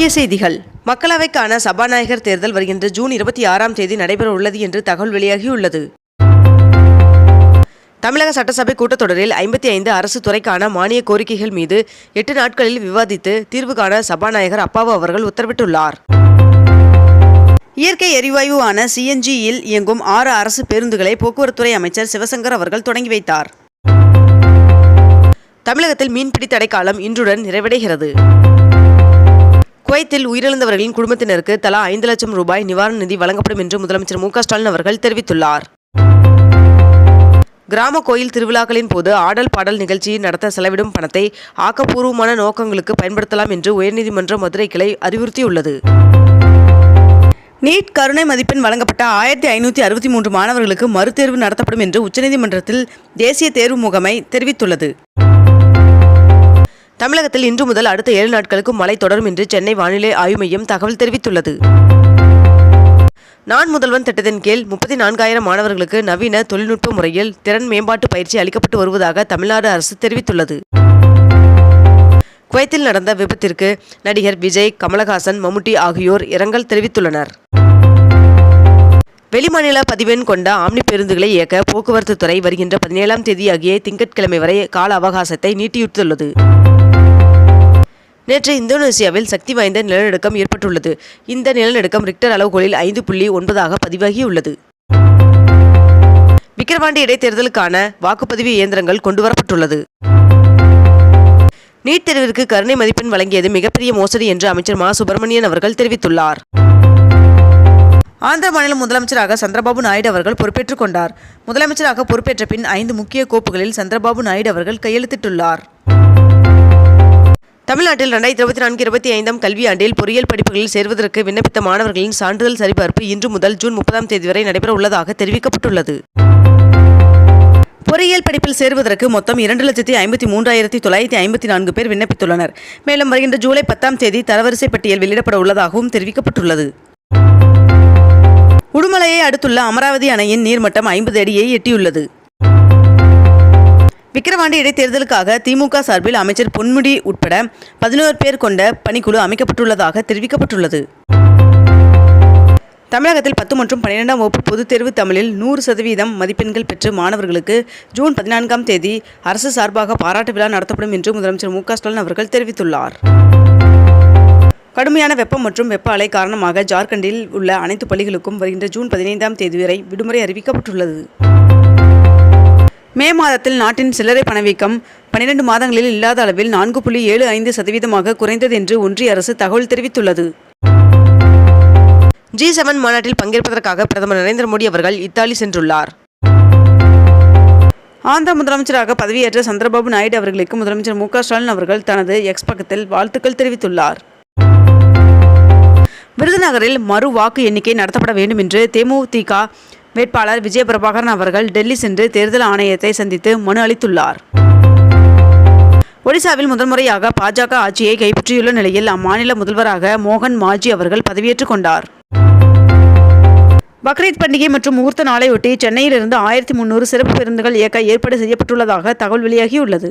முக்கிய செய்திகள். மக்களவைக்கான சபாநாயகர் தேர்தல் வருகின்ற ஜூன் இருபத்தி ஆறாம் தேதி நடைபெற உள்ளது என்று தகவல் வெளியாகியுள்ளது. தமிழக சட்டசபை கூட்டத்தொடரில் ஐம்பத்தி ஐந்து அரசு துறைக்கான மானிய கோரிக்கைகள் மீது எட்டு நாட்களில் விவாதித்து தீர்வு காண சபாநாயகர் அப்பாவு அவர்கள் உத்தரவிட்டுள்ளார். இயற்கை எரிவாயுவான சிஎன்ஜியில் இயங்கும் ஆறு அரசு பேருந்துகளை போக்குவரத்துறை அமைச்சர் சிவசங்கர் அவர்கள் தொடங்கி வைத்தார். தமிழகத்தில் மீன்பிடி தடைக்காலம் இன்றுடன் நிறைவடைகிறது. குவைத்தில் உயிரிழந்தவர்களின் குடும்பத்தினருக்கு தலா ஐந்து லட்சம் ரூபாய் நிவாரண நிதி வழங்கப்படும் என்று முதலமைச்சர் மு ஸ்டாலின் அவர்கள் தெரிவித்துள்ளார். கிராம கோயில் திருவிழாக்களின் போது ஆடல் பாடல் நிகழ்ச்சியை நடத்த செலவிடும் பணத்தை ஆக்கப்பூர்வமான நோக்கங்களுக்கு பயன்படுத்தலாம் என்று உயர்நீதிமன்ற மதுரை கிளை அறிவுறுத்தியுள்ளது. நீட் கருணை மதிப்பெண் வழங்கப்பட்ட ஆயிரத்தி ஐநூற்றி அறுபத்தி மூன்று மாணவர்களுக்கு மறுதேர்வு நடத்தப்படும் என்று உச்சநீதிமன்றத்தில் தேசிய தேர்வு முகமை தெரிவித்துள்ளது. தமிழகத்தில் இன்று முதல் அடுத்த ஏழு நாட்களுக்கு மழை தொடரும் என்று சென்னை வானிலை ஆய்வு மையம் தகவல் தெரிவித்துள்ளது. நான் முதல்வன் திட்டத்தின் கீழ் முப்பத்தி நான்காயிரம் மாணவர்களுக்கு நவீன தொழில்நுட்ப முறையில் திறன் மேம்பாட்டு பயிற்சி அளிக்கப்பட்டு வருவதாக தமிழ்நாடு அரசு தெரிவித்துள்ளது. குவைத்தில் நடந்த விபத்திற்கு நடிகர் விஜய் கமலஹாசன் மம்முட்டி ஆகியோர் இரங்கல் தெரிவித்துள்ளனர். வெளிமாநில பதிவெண் கொண்ட ஆம்னி பேருந்துகளை இயக்க போக்குவரத்து துறை வருகின்ற பதினேழாம் தேதியாகிய திங்கட்கிழமை வரை கால அவகாசத்தை நீட்டியுட்டுள்ளது நேற்று இந்தோனேசியாவில் சக்தி வாய்ந்த நிலநடுக்கம் ஏற்பட்டுள்ளது. இந்த நிலநடுக்கம் ரிக்டர் அளவுகோலில் ஐந்து புள்ளி ஒன்பதாக பதிவாகியுள்ளது. விக்கிரவாண்டி இடைத்தேர்தலுக்கான வாக்குப்பதிவு இயந்திரங்கள் கொண்டுவரப்பட்டுள்ளது. நீட் தேர்விற்கு கருணை மதிப்பெண் வழங்கியது மிகப்பெரிய மோசடி என்று அமைச்சர் மா. சுப்பிரமணியன் அவர்கள் தெரிவித்துள்ளார். ஆந்திர மாநில முதலமைச்சராக சந்திரபாபு நாயுடு அவர்கள் பொறுப்பேற்றுக் கொண்டார். முதலமைச்சராக பொறுப்பேற்ற பின் ஐந்து முக்கிய கோப்புகளில் சந்திரபாபு நாயுடு அவர்கள் கையெழுத்திட்டுள்ளார். தமிழ்நாட்டில் ரெண்டாயிரத்தி இருபத்தி நான்கு இருபத்தி ஐந்தாம் கல்வியாண்டில் பொறியியல் படிப்புகளில் சேர்வதற்கு விண்ணப்பித்த மாணவர்களின் சான்றிதழ் சரிபார்ப்பு இன்று முதல் ஜூன் முப்பதாம் தேதி வரை நடைபெற உள்ளதாக தெரிவிக்கப்பட்டுள்ளது. பொறியியல் படிப்பில் சேருவதற்கு மொத்தம் இரண்டு லட்சத்தி ஐம்பத்தி மூன்றாயிரத்தி தொள்ளாயிரத்தி ஐம்பத்தி நான்கு பேர் விண்ணப்பித்துள்ளனர். மேலும் வருகின்ற ஜூலை பத்தாம் தேதி தரவரிசை பட்டியல் வெளியிடப்பட உள்ளதாகவும் தெரிவிக்கப்பட்டுள்ளது. உடுமலையை அடுத்துள்ள அமராவதி அணையின் நீர்மட்டம் ஐம்பது அடியை எட்டியுள்ளது. விக்கிரவாண்டி இடைத்தேர்தலுக்காக திமுக சார்பில் அமைச்சர் பொன்முடி உட்பட பதினோரு பேர் கொண்ட பணிக்குழு அமைக்கப்பட்டுள்ளதாக தெரிவிக்கப்பட்டுள்ளது. தமிழகத்தில் பத்து மற்றும் பன்னிரெண்டாம் வகுப்பு பொதுத் தேர்வு தமிழில் நூறு சதவீதம் மதிப்பெண்கள் பெற்று மாணவர்களுக்கு ஜூன் பதினான்காம் தேதி அரசு சார்பாக பாராட்டு விழா நடத்தப்படும் என்று முதலமைச்சர் மு ஸ்டாலின் அவர்கள் தெரிவித்துள்ளார். கடுமையான வெப்பம் மற்றும் வெப்ப அலை காரணமாக ஜார்க்கண்டில் உள்ள அனைத்து பள்ளிகளுக்கும் வருகின்ற ஜூன் பதினைந்தாம் தேதி வரை விடுமுறை அறிவிக்கப்பட்டுள்ளது. மே மாதத்தில் நாட்டின் சில்லறை பணவீக்கம் பன்னிரண்டு மாதங்களில் இல்லாத அளவில் நான்கு புள்ளி ஏழு ஐந்து சதவீதமாக குறைந்தது என்று ஒன்றிய அரசு தகவல் தெரிவித்துள்ளது. ஜி செவன் மாநாட்டில் பங்கேற்பதற்காக பிரதமர் நரேந்திர மோடி அவர்கள் இத்தாலி சென்றுள்ளார். ஆந்திர முதலமைச்சராக பதவியேற்ற சந்திரபாபு நாயுடு அவர்களுக்கு முதலமைச்சர் மு ஸ்டாலின் அவர்கள் தனது எக்ஸ் பக்கத்தில் வாழ்த்துக்கள் தெரிவித்துள்ளார். விருதுநகரில் மறு வாக்கு எண்ணிக்கை நடத்தப்பட வேண்டும் என்று தேமுதிக வேட்பாளர் விஜய பிரபாகரன் அவர்கள் டெல்லி சென்று தேர்தல் ஆணையத்தை சந்தித்து மனு அளித்துள்ளார். ஒடிசாவில் முதன்முறையாக பாஜக ஆட்சியை கைப்பற்றியுள்ள நிலையில் அம்மாநில முதல்வராக மோகன் மாஜி அவர்கள் பதவியேற்றுக் கொண்டார். பக்ரீத் பண்டிகை மற்றும் முகூர்த்த நாளையொட்டி சென்னையிலிருந்து ஆயிரத்தி முன்னூறு சிறப்பு பேருந்துகள் இயக்க ஏற்பாடு செய்யப்பட்டுள்ளதாக தகவல் வெளியாகியுள்ளது.